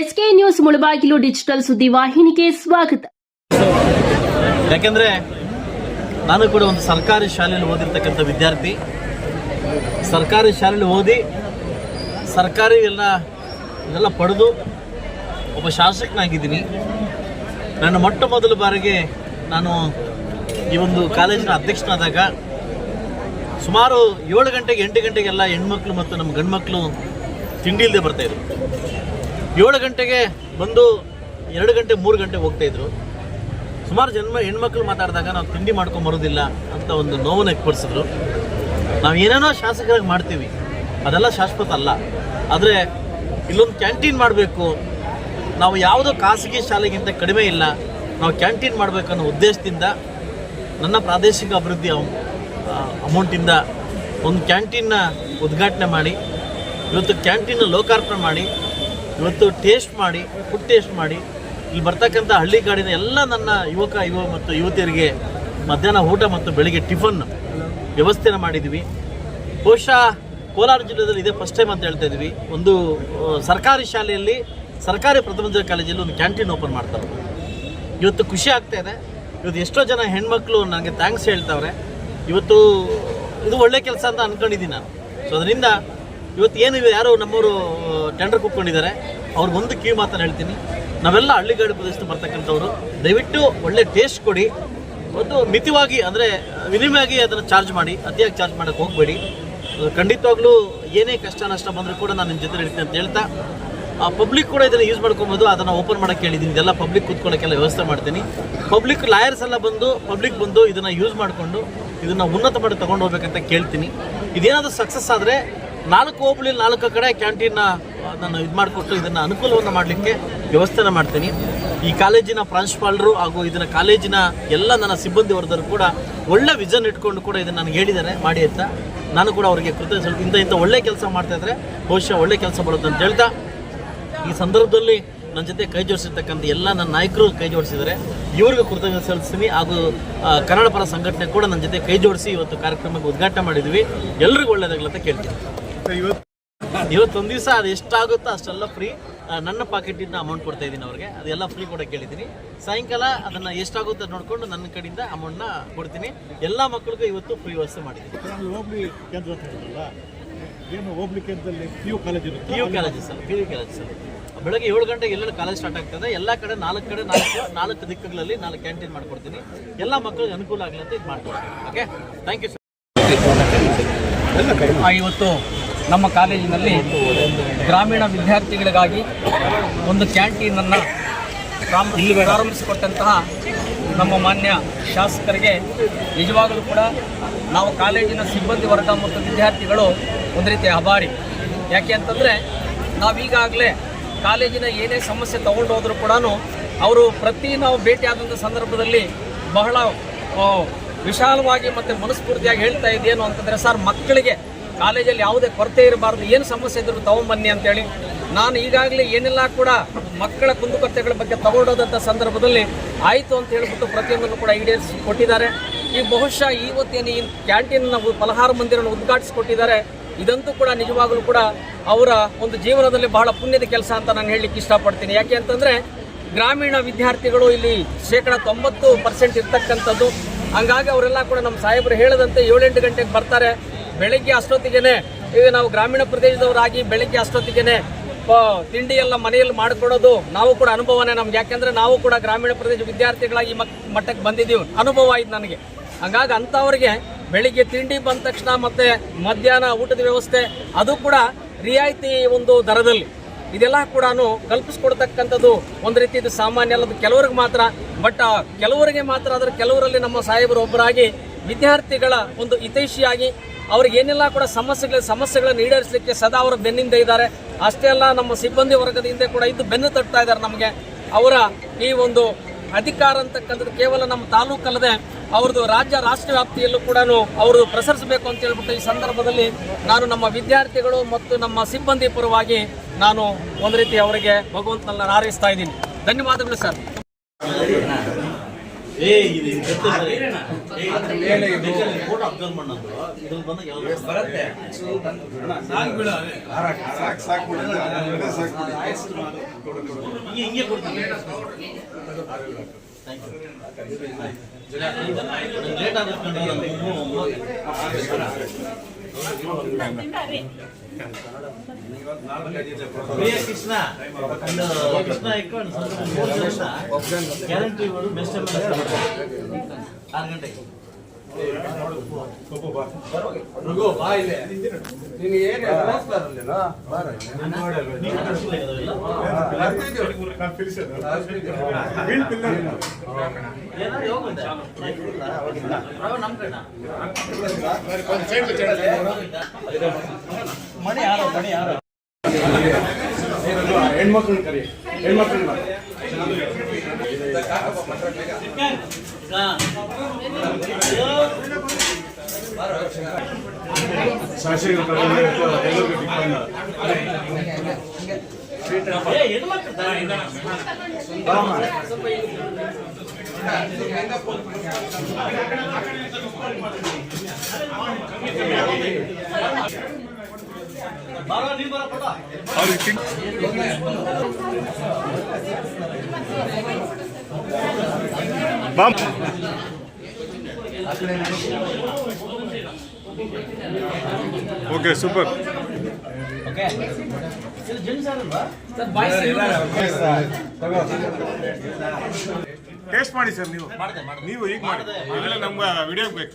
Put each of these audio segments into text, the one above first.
SK news Mulbagal digital ಸುದ್ದಿ ವಾಹಿನಿಗೆ ಸ್ವಾಗತ. ಯಾಕೆಂದ್ರೆ ನಾನು ಕೂಡ ಒಂದು ಸರ್ಕಾರಿ ಶಾಲೆಯಲ್ಲಿ ಓದಿರ್ತಕ್ಕಂಥ ವಿದ್ಯಾರ್ಥಿ. ಸರ್ಕಾರಿ ಶಾಲೆಯಲ್ಲಿ ಓದಿ ಸರ್ಕಾರಿ ಎಲ್ಲ ಇದೆಲ್ಲ ಪಡೆದು ಒಬ್ಬ ಶಾಸಕನಾಗಿದ್ದೀನಿ. ನನ್ನ ಮೊಟ್ಟ ಮೊದಲ ಬಾರಿಗೆ ನಾನು ಈ ಒಂದು ಕಾಲೇಜಿನ ಅಧ್ಯಕ್ಷನಾದಾಗ ಸುಮಾರು ಏಳು ಗಂಟೆಗೆ ಎಂಟು ಗಂಟೆಗೆಲ್ಲ ಹೆಣ್ಮಕ್ಳು ಮತ್ತು ನಮ್ಮ ಗಂಡ್ಮಕ್ಳು ತಿಂಡಿ ಇಲ್ಲದೆ ಬರ್ತಾಯಿದ್ರು ಏಳು ಗಂಟೆಗೆ ಬಂದು ಎರಡು ಗಂಟೆ, ಮೂರು ಗಂಟೆ ಹೋಗ್ತಾಯಿದ್ರು ಸುಮಾರು ಜನ್ಮ, ಹೆಣ್ಮಕ್ಳು ಮಾತಾಡಿದಾಗ ನಾವು ತಿಂಡಿ ಮಾಡ್ಕೊಂಡು ಬರೋದಿಲ್ಲ ಅಂತ ಒಂದು ನೋವನ್ನು ಎಕ್ಪಡಿಸಿದ್ರು ನಾವು ಏನೇನೋ ಶಾಸಕರಾಗಿ ಮಾಡ್ತೀವಿ. ಅದೆಲ್ಲ ಶಾಶ್ವತ ಅಲ್ಲ. ಆದರೆ ಇಲ್ಲೊಂದು ಕ್ಯಾಂಟೀನ್ ಮಾಡಬೇಕು. ನಾವು ಯಾವುದೋ ಖಾಸಗಿ ಶಾಲೆಗಿಂತ ಕಡಿಮೆ ಇಲ್ಲ. ನಾವು ಕ್ಯಾಂಟೀನ್ ಮಾಡಬೇಕನ್ನೋ ಉದ್ದೇಶದಿಂದ ನನ್ನ ಪ್ರಾದೇಶಿಕ ಅಭಿವೃದ್ಧಿ ಅಮೌಂಟಿಂದ ಒಂದು ಕ್ಯಾಂಟೀನ್ನ ಉದ್ಘಾಟನೆ ಮಾಡಿ, ಇವತ್ತು ಕ್ಯಾಂಟೀನ್ನ ಲೋಕಾರ್ಪಣೆ ಮಾಡಿ ಇವತ್ತು ಟೇಸ್ಟ್ ಮಾಡಿ ಫುಡ್ ಟೇಸ್ಟ್ ಮಾಡಿ, ಇಲ್ಲಿ ಬರ್ತಕ್ಕಂಥ ಹಳ್ಳಿಗಾಡಿನ ಎಲ್ಲ ನನ್ನ ಯುವಕ, ಯುವ ಮತ್ತು ಯುವತಿಯರಿಗೆ ಮಧ್ಯಾಹ್ನ ಊಟ ಮತ್ತು ಬೆಳಿಗ್ಗೆ ಟಿಫನ್ ವ್ಯವಸ್ಥೆನ ಮಾಡಿದ್ವಿ. ಬಹುಶಃ ಕೋಲಾರ ಜಿಲ್ಲೆಯಲ್ಲಿ ಇದೇ ಫಸ್ಟ್ ಟೈಮ್ ಅಂತ ಹೇಳ್ತಾ ಇದ್ವಿ. ಒಂದು ಸರ್ಕಾರಿ ಶಾಲೆಯಲ್ಲಿ, ಸರ್ಕಾರಿ ಪ್ರಥಮ ದರ್ಜೆ ಕಾಲೇಜಲ್ಲಿ ಒಂದು ಕ್ಯಾಂಟೀನ್ ಓಪನ್ ಮಾಡ್ತಾರೆ. ಇವತ್ತು ಖುಷಿ ಆಗ್ತಾ ಇದೆ. ಇವತ್ತು ಎಷ್ಟೋ ಜನ ಹೆಣ್ಮಕ್ಳು ನನಗೆ ಥ್ಯಾಂಕ್ಸ್ ಹೇಳ್ತಾವ್ರೆ. ಇವತ್ತು ಇದು ಒಳ್ಳೆ ಕೆಲಸ ಅಂತ ಅನ್ಕೊಂಡಿದ್ದೀನಿ ನಾನು. ಸೊ ಅದರಿಂದ ಇವತ್ತು ಏನು ಯಾರೋ ನಮ್ಮವರು ಟೆಂಡರ್ ಕೂತ್ಕೊಂಡಿದ್ದಾರೆ. ಅವ್ರಿಗೆ ಒಂದು ಕಿವಿ ಮಾತನ್ನು ಹೇಳ್ತೀನಿ. ನಾವೆಲ್ಲ ಹಳ್ಳಿಗಾಡು ಪ್ರದೇಶದ ಬರ್ತಕ್ಕಂಥವ್ರು. ದಯವಿಟ್ಟು ಒಳ್ಳೆ ಟೇಸ್ಟ್ ಕೊಡಿ. ಒಂದು ಮಿತಿವಾಗಿ, ಅಂದರೆ, ವಿನಿಮಯವಾಗಿ ಅದನ್ನು ಚಾರ್ಜ್ ಮಾಡಿ, ಅತಿಯಾಗಿ ಚಾರ್ಜ್ ಮಾಡೋಕೆ ಹೋಗಬೇಡಿ. ಖಂಡಿತವಾಗ್ಲೂ ಏನೇ ಕಷ್ಟ, ನಷ್ಟ ಬಂದರೂ ಕೂಡ ನಾನು ನಿಮ್ಮ ಜೊತೆ ಇರ್ತೀನಿ ಅಂತ ಹೇಳ್ತಾ, ಆ ಪಬ್ಲಿಕ್ ಕೂಡ ಇದನ್ನು ಯೂಸ್ ಮಾಡ್ಕೊಬೋದು. ಅದನ್ನು ಓಪನ್ ಮಾಡೋಕ್ಕೆ ಹೇಳಿದ್ದೀನಿ. ಇದೆಲ್ಲ ಪಬ್ಲಿಕ್ ಕೂತ್ಕೊಳ್ಳೋಕ್ಕೆಲ್ಲ ವ್ಯವಸ್ಥೆ ಮಾಡ್ತೀನಿ. ಪಬ್ಲಿಕ್ ಲಾಯರ್ಸ್ ಎಲ್ಲ ಬಂದು ಪಬ್ಲಿಕ್ ಬಂದು ಇದನ್ನು ಯೂಸ್ ಮಾಡಿಕೊಂಡು, ಇದನ್ನು ಉನ್ನತ ಮಾಡಿ ತೊಗೊಂಡು ಹೋಗ್ಬೇಕಂತ ಕೇಳ್ತೀನಿ. ಇದೇನಾದರೂ ಸಕ್ಸಸ್ ಆದರೆ ನಾಲ್ಕು ಹೋಬಳಿ ನಾಲ್ಕು ಕಡೆ ಕ್ಯಾಂಟೀನ್ನ ನಾನು ಇದು ಮಾಡಿಕೊಟ್ಟು ಇದನ್ನು ಅನುಕೂಲವನ್ನು ಮಾಡಲಿಕ್ಕೆ ವ್ಯವಸ್ಥೆನ ಮಾಡ್ತೀನಿ. ಈ ಕಾಲೇಜಿನ ಪ್ರಾಂಶುಪಾಲರು ಹಾಗೂ ಇದನ್ನ ಕಾಲೇಜಿನ ಎಲ್ಲ ನನ್ನ ಸಿಬ್ಬಂದಿ ವರ್ಗರು ಕೂಡ ಒಳ್ಳೆ ವಿಷನ್ ಇಟ್ಕೊಂಡು ಕೂಡ ಇದನ್ನು ನನಗೆ ಹೇಳಿದ್ದಾರೆ, ಮಾಡಿ ಅಂತ ನಾನು ಕೂಡ ಅವರಿಗೆ ಕೃತಜ್ಞ ಇಂಥ ಇಂಥ ಒಳ್ಳೆ ಕೆಲಸ ಮಾಡ್ತಾ ಇದ್ದರೆ ಬಹುಶಃ ಒಳ್ಳೆ ಕೆಲಸ ಬರುತ್ತೆ ಅಂತ ಹೇಳ್ತಾ, ಈ ಸಂದರ್ಭದಲ್ಲಿ ನನ್ನ ಜೊತೆ ಕೈ ಜೋಡಿಸಿರ್ತಕ್ಕಂಥ ಎಲ್ಲ ನನ್ನ ನಾಯಕರು ಕೈ ಜೋಡಿಸಿದ್ದಾರೆ. ಇವ್ರಿಗೂ ಕೃತಜ್ಞತೆ ಸಲ್ಲಿಸ್ತೀನಿ ಹಾಗೂ ಕನ್ನಡ ಪರ ಸಂಘಟನೆ ಕೂಡ ನನ್ನ ಜೊತೆ ಕೈ ಜೋಡಿಸಿ ಇವತ್ತು ಕಾರ್ಯಕ್ರಮಕ್ಕೆ ಉದ್ಘಾಟನೆ ಮಾಡಿದ್ವಿ. ಎಲ್ರಿಗೂ ಒಳ್ಳೆಯದಾಗಲಂತ ಅಂತ ಕೇಳ್ತೀನಿ ಇವತ್ತೊಂದು ದಿವಸ ಅದು ಎಷ್ಟಾಗುತ್ತೋ ಅಷ್ಟೆಲ್ಲ ಫ್ರೀ ನನ್ನ ಪಾಕೆಟಿಂದ ಅಮೌಂಟ್ ಕೊಡ್ತಾ ಇದ್ದೀನಿ ಅವ್ರಿಗೆ. ಅದೆಲ್ಲ ಫ್ರೀ ಕೂಡ ಹೇಳಿದ್ದೀನಿ ಸಾಯಂಕಾಲ ಅದನ್ನು ಎಷ್ಟಾಗುತ್ತೆ ನೋಡಿಕೊಂಡು ನನ್ನ ಕಡೆಯಿಂದ ಅಮೌಂಟ್ನ ಕೊಡ್ತೀನಿ. ಎಲ್ಲ ಮಕ್ಕಳಿಗೂ ಇವತ್ತು ಫ್ರೀ ವ್ಯವಸ್ಥೆ ಮಾಡಿದ್ದೀನಿ. ಕೇಂದ್ರ ಏನು ಕೇಂದ್ರದಲ್ಲಿ ಪಿ ಯು ಕಾಲೇಜ್ ಇರುತ್ತೆ? P U colleges sir P U college sir. ಬೆಳಗ್ಗೆ ಏಳು ಗಂಟೆಗೆ ಎಲ್ಲೆಲ್ಲ ಕಾಲೇಜ್ ಸ್ಟಾರ್ಟ್ ಆಗ್ತದೆ. ಎಲ್ಲ ಕಡೆ ನಾಲ್ಕು ಕಡೆ ನಾಲ್ಕು ನಾಲ್ಕು ದಿಕ್ಕುಗಳಲ್ಲಿ ನಾಲ್ಕು ಕ್ಯಾಂಟೀನ್ ಮಾಡ್ಕೊಡ್ತೀನಿ. ಎಲ್ಲ ಮಕ್ಕಳಿಗೆ ಅನುಕೂಲ ಆಗಲಿ ಅಂತ ಇದು ಮಾಡ್ಕೊಡ್ತೀನಿ. ಓಕೆ ಥ್ಯಾಂಕ್ ಯು ಸರ್ ಇವತ್ತು ನಮ್ಮ ಕಾಲೇಜಿನಲ್ಲಿ ಗ್ರಾಮೀಣ ವಿದ್ಯಾರ್ಥಿಗಳಿಗಾಗಿ ಒಂದು ಕ್ಯಾಂಟೀನನ್ನು ಪ್ರಾರಂಭಿಸಿಕೊಟ್ಟಂತಹ ನಮ್ಮ ಮಾನ್ಯ ಶಾಸಕರಿಗೆ ನಿಜವಾಗಲೂ ಕೂಡ ನಾವು ಕಾಲೇಜಿನ ಸಿಬ್ಬಂದಿ ವರ್ಗ ಮತ್ತು ವಿದ್ಯಾರ್ಥಿಗಳು ಒಂದು ರೀತಿ ಅಭಾರಿ ಯಾಕೆ ಅಂತಂದರೆ ನಾವೀಗಾಗಲೇ ಕಾಲೇಜಿನ ಏನೇ ಸಮಸ್ಯೆ ತಗೊಂಡು ಹೋದರೂ ಕೂಡ ಅವರು ಪ್ರತಿ ನಾವು ಭೇಟಿಯಾದಂಥ ಸಂದರ್ಭದಲ್ಲಿ ಬಹಳ ವಿಶಾಲವಾಗಿ ಮತ್ತು ಮನಸ್ಫೂರ್ತಿಯಾಗಿ ಹೇಳ್ತಾ ಇದ್ದೇನು ಅಂತಂದರೆ ಸರ್ ಮಕ್ಕಳಿಗೆ ಕಾಲೇಜಲ್ಲಿ ಯಾವುದೇ ಕೊರತೆ ಇರಬಾರ್ದು, ಏನು ಸಮಸ್ಯೆ ಇದ್ರು ತಗೊಂಬನ್ನಿ ಅಂತೇಳಿ ನಾನು ಈಗಾಗಲೇ ಏನೆಲ್ಲ ಕೂಡ ಮಕ್ಕಳ ಕುಂದುಕೊರತೆಗಳ ಬಗ್ಗೆ ತಗೊಂಡೋದಂಥ ಸಂದರ್ಭದಲ್ಲಿ ಆಯಿತು ಅಂತ ಹೇಳಿಬಿಟ್ಟು ಪ್ರತಿಯೊಂದನ್ನು ಕೂಡ ಈಡೇರಿಸಿ ಕೊಟ್ಟಿದ್ದಾರೆ ಈ ಬಹುಶಃ ಇವತ್ತೇನು ಈ ಕ್ಯಾಂಟೀನ್ನ ಫಲಹಾರ ಮಂದಿರವನ್ನು ಉದ್ಘಾಟಿಸಿಕೊಟ್ಟಿದ್ದಾರೆ. ಇದಂತೂ ಕೂಡ ನಿಜವಾಗಲೂ ಕೂಡ ಅವರ ಒಂದು ಜೀವನದಲ್ಲಿ ಬಹಳ ಪುಣ್ಯದ ಕೆಲಸ ಅಂತ ನಾನು ಹೇಳಲಿಕ್ಕೆ ಇಷ್ಟಪಡ್ತೀನಿ. ಯಾಕೆ ಅಂತಂದರೆ ಗ್ರಾಮೀಣ ವಿದ್ಯಾರ್ಥಿಗಳು ಇಲ್ಲಿ ಶೇಕಡ ತೊಂಬತ್ತು ಪರ್ಸೆಂಟ್ ಇರ್ತಕ್ಕಂಥದ್ದು. ಹಂಗಾಗಿ ಅವರೆಲ್ಲ ಕೂಡ ನಮ್ಮ ಸಾಹೇಬರು ಹೇಳದಂತೆ ಏಳೆಂಟು ಗಂಟೆಗೆ ಬರ್ತಾರೆ. ಬೆಳಗ್ಗೆ ಅಷ್ಟೊತ್ತಿಗೆನೆ ಈಗ ನಾವು ಗ್ರಾಮೀಣ ಪ್ರದೇಶದವರಾಗಿ ಬೆಳಗ್ಗೆ ಅಷ್ಟೊತ್ತಿಗೆನೆ, ಪ- ತಿಂಡಿ ಎಲ್ಲ ಮನೆಯಲ್ಲಿ ಮಾಡಿಕೊಡೋದು ನಾವು ಕೂಡ ಅನುಭವನೇ ನಮ್ಗೆ. ಯಾಕೆಂದ್ರೆ ನಾವು ಕೂಡ ಗ್ರಾಮೀಣ ಪ್ರದೇಶ ವಿದ್ಯಾರ್ಥಿಗಳಾಗಿ ಮಕ್, ಮಟ್ಟಕ್ಕೆ ಬಂದಿದ್ದೀವಿ. ಅನುಭವ ಆಯ್ತು ನನಗೆ. ಹಂಗಾಗಿ ಅಂಥವ್ರಿಗೆ ಬೆಳಿಗ್ಗೆ ತಿಂಡಿ ಬಂದ ತಕ್ಷಣ ಮತ್ತೆ ಮಧ್ಯಾಹ್ನ ಊಟದ ವ್ಯವಸ್ಥೆ, ಅದು ಕೂಡ ರಿಯಾಯಿತಿ ಒಂದು ದರದಲ್ಲಿ. ಇದೆಲ್ಲ ಕೂಡ ಕಲ್ಪಿಸ್ಕೊಡ್ತಕ್ಕಂಥದ್ದು ಒಂದು ರೀತಿ ಇದು ಸಾಮಾನ್ಯ ಅಲ್ಲದು ಕೆಲವ್ರಿಗೆ ಮಾತ್ರ. ಬಟ್ ಕೆಲವರಿಗೆ ಮಾತ್ರ ಆದರೆ ಕೆಲವರಲ್ಲಿ ನಮ್ಮ ಸಾಹೇಬರು ಒಬ್ಬರಾಗಿ ವಿದ್ಯಾರ್ಥಿಗಳ ಒಂದು ಹಿತೈಷಿಯಾಗಿ ಅವ್ರಿಗೆ ಏನೆಲ್ಲ ಕೂಡ ಸಮಸ್ಯೆಗಳ ಸಮಸ್ಯೆಗಳನ್ನು ಈಡೇರಿಸಲಿಕ್ಕೆ ಸದಾ ಅವರು ಬೆನ್ನಿಂದ ಇದ್ದಾರೆ. ಅಷ್ಟೇ ಅಲ್ಲ, ನಮ್ಮ ಸಿಬ್ಬಂದಿ ವರ್ಗದ ಹಿಂದೆ ಕೂಡ ಇದ್ದು ಬೆನ್ನು ತಟ್ತಾ ಇದ್ದಾರೆ ನಮಗೆ. ಅವರ ಈ ಒಂದು ಅಧಿಕಾರ ಅಂತಕ್ಕಂಥದ್ದು ಕೇವಲ ನಮ್ಮ ತಾಲೂಕಲ್ಲದೆ, ಅವ್ರದ್ದು ರಾಜ್ಯ ರಾಷ್ಟ್ರ ವ್ಯಾಪ್ತಿಯಲ್ಲೂ ಕೂಡ ಅವರು ಪ್ರಸರಿಸಬೇಕು ಅಂತ ಹೇಳ್ಬಿಟ್ಟು ಈ ಸಂದರ್ಭದಲ್ಲಿ ನಾನು ನಮ್ಮ ವಿದ್ಯಾರ್ಥಿಗಳು ಮತ್ತು ನಮ್ಮ ಸಿಬ್ಬಂದಿ ಪರವಾಗಿ ನಾನು ಒಂದು ರೀತಿ ಅವರಿಗೆ ಭಗವಂತನಲ್ಲ ಹಾರೈಸ್ತಾ ಇದ್ದೀನಿ. ಧನ್ಯವಾದಗಳು ಸರ್. ಏ ಇದು ಸರ್. ಫೋಟೋ ಅಬ್ಸರ್ವ್ ಮಾಡೋದು ಇದ್ರಲ್ಲಿ ಬಂದಾಗ ಯಾವ್ದು ಹಿಂಗೆ ಕೊಡ್ತೀನಿ. ಪ್ರಿಯ ಕೃಷ್ಣ ಕೃಷ್ಣ ಇಟ್ಕೊಂಡು ಗ್ಯಾರಂಟಿ ಆರು ಗಂಟೆಗೆ ನೀವು ಬಾ ಇದೆಲ್ಲ? ಏನಾದ್ರು ಹೋಗುತ್ತೆ ಅವ ನಮ್ಮ ಕಡೆ ಮಣಿ ಯಾರು ಮಣಿ ಯಾರು? ಹೆಣ್ಮಕ್ಳನ್ನ ಕರಿ. ಹೆಣ್ಮಕ್ಳನ್ನ ಶಾಸಕರ ಎಲ್ಲರಿಗೂ ಟಿಪ್ಪಣ್ಣ ಏ ಹೆಣ್ಮಕ್ಳು ತಾನೇ. ಬಾರೋ ನೀನ್ ಬರೋ photo balm okay super okay super taste ಮಾಡಿ ಸರ್ ನೀವು. ನೀವು ಈಗ ಮಾಡಿ. ಇವೆಲ್ಲ ನಮ್ಗೆ ವಿಡಿಯೋ ಬೇಕು.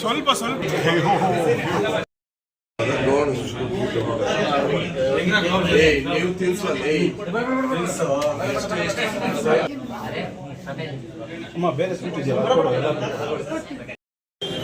ಸ್ವಲ್ಪ ಸ್ವಲ್ಪ ನೀವು ತಿನ್ಸಲ್ಲಿ ಅಮ್ಮ ಬೇರೆ ಸ್ವೀಟ್ ಇದೆಯಲ್ಲ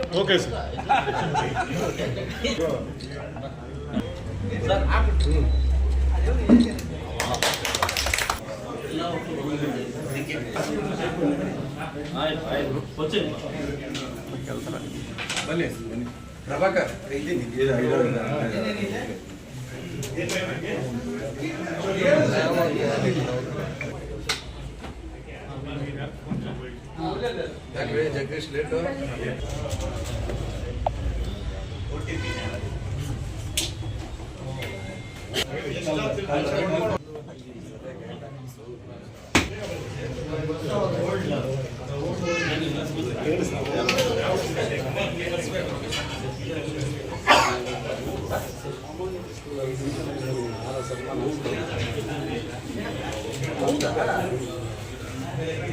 ಇದ್ದೀನಿ ಯಾಕ್ರಿ ಜಗದೀಶ್ ಲೇಟು ಇಲ್ಲ ಸಾಂಕೇತಿಕ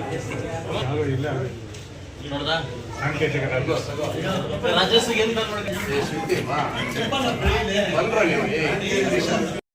ರಾಜಸ್ವಿಗೆ ಏನ್ ಬೇಕು